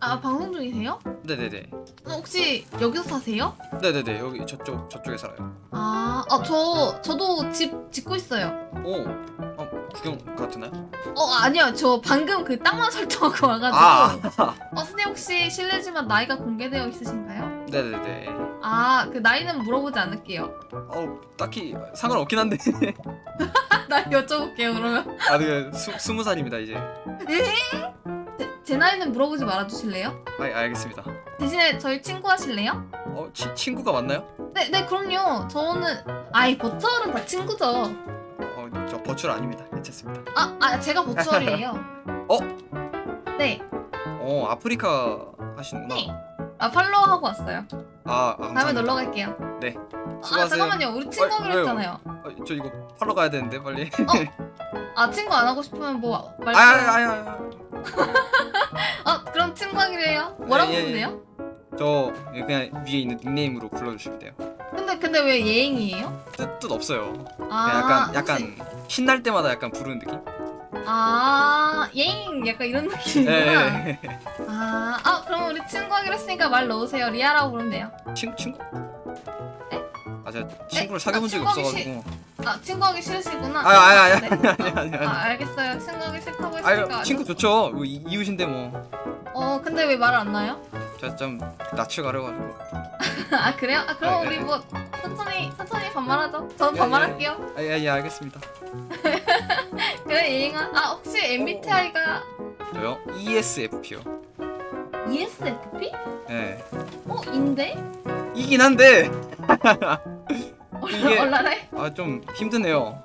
아 방송 중이세요? 네네네. 어, 혹시 여기서 사세요? 네네네. 여기 저쪽 저쪽에 살아요. 아, 아, 저, 저도 집 짓고 있어요. 오. 어, 구경 되나요? 어, 아니요. 저 방금 그 땅만 설정하고 와가지고. 아. 어, 선생님 혹시 실례지만 나이가 공개되어 있으신가요? 네네네. 아, 그 나이는 물어보지 않을게요. 어, 딱히 상관없긴 한데. 나 여쭤볼게요, 그러면. 아, 네. 스, 스무 살입니다 이제. 제, 제 나이는 물어보지 말아주실래요? 아, 알겠습니다. 대신에 저희 친구 하실래요? 어, 치, 친구가 맞나요? 네, 네, 그럼요. 저는, 아이, 버추얼은 다 친구죠. 어, 저 버추얼 아닙니다. 괜찮습니다. 아, 아, 제가 버추얼이에요. 어? 네, 어, 아프리카 하시는구나. 네. 아, 팔로우 하고 왔어요. 아, 아, 다음에 감사합니다. 놀러 갈게요. 네. 아, 수고하세요. 잠깐만요. 우리 친구 아, 하기로 왜요? 했잖아요. 어, 저 이거 팔러 가야 되는데 빨리. 아, 친구 안 하고 싶으면 뭐, 말, 아, 아. 어, 그럼 친구 하기로 해요. 뭐라고 예, 예, 예. 돼요? 저 그냥 위에 있는 닉네임으로 불러주시면 돼요. 근데, 근데 왜 예행이에요? 뜻, 뜻 없어요. 아, 그냥 약간 약간 신날 때마다 약간 부르는 느낌? 아, 예행 약간 이런 느낌이구나. 네. 아, 아, 그럼 우리 친구 하기로 했으니까 말 넣으세요. 리아라고 부르면 돼요. 친 친구? 네? 아 제가 친구를 아, 사귀어본 적이 친구하기 없어가지고. 아, 친구 하기 싫으시구나. 아, 아니 아니 네. 아니 아니 아니. 아, 알겠어요. 친구 하기 싫다고 아 했으니까. 친구 좋죠. 이거 이- 이웃인데 뭐. 어, 근데 왜 말을 안 나요? 제가 좀 낯을 가려가지고. 아, 그래요? 아, 그럼 아, 예, 우리 예. 뭐 천천히 천천히 반말하죠. 저는 예, 반말할게요. 아예 예, 알겠습니다. 그래, 예행아. 아, 혹시 MBTI가 저요 ESFP요. ESFP? 네. 어, 인데? 이긴 한데 이게- 얼라래? 아 좀 힘드네요.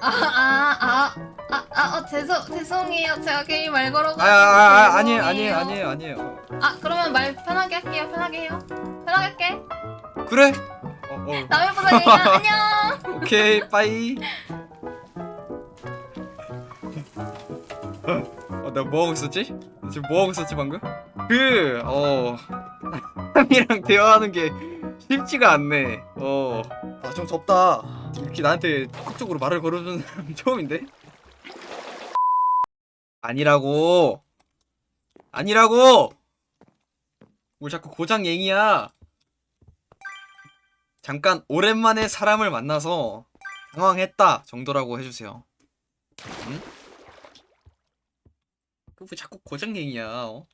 아, 아, 아, 아, 아, 어, 죄송, 죄송해요. 제가 괜히 말 걸어가지고. 아, 아, 아 아니에요 죄송해요. 아니에요 아니에요 아니에요. 아, 그러면 말 편하게 할게요. 편하게 해요. 편하게 할게. 그래? 어, 어. 보자, 예행아. 안녕. 오케이 빠이. 어, 내가 뭐 하고 있었지? 지금 뭐 하고 있었지 방금? 그, 어, 사람이랑 대화하는 게 쉽지가 않네. 어, 아 좀 덥다. 이렇게 나한테 적극적으로 말을 걸어주는 사람 처음인데? 아니라고. 아니라고. 뭘 자꾸 고장행이야. 잠깐 오랜만에 사람을 만나서 당황했다 정도라고 해주세요. 응? 그왜 자꾸 고장행이야? 어?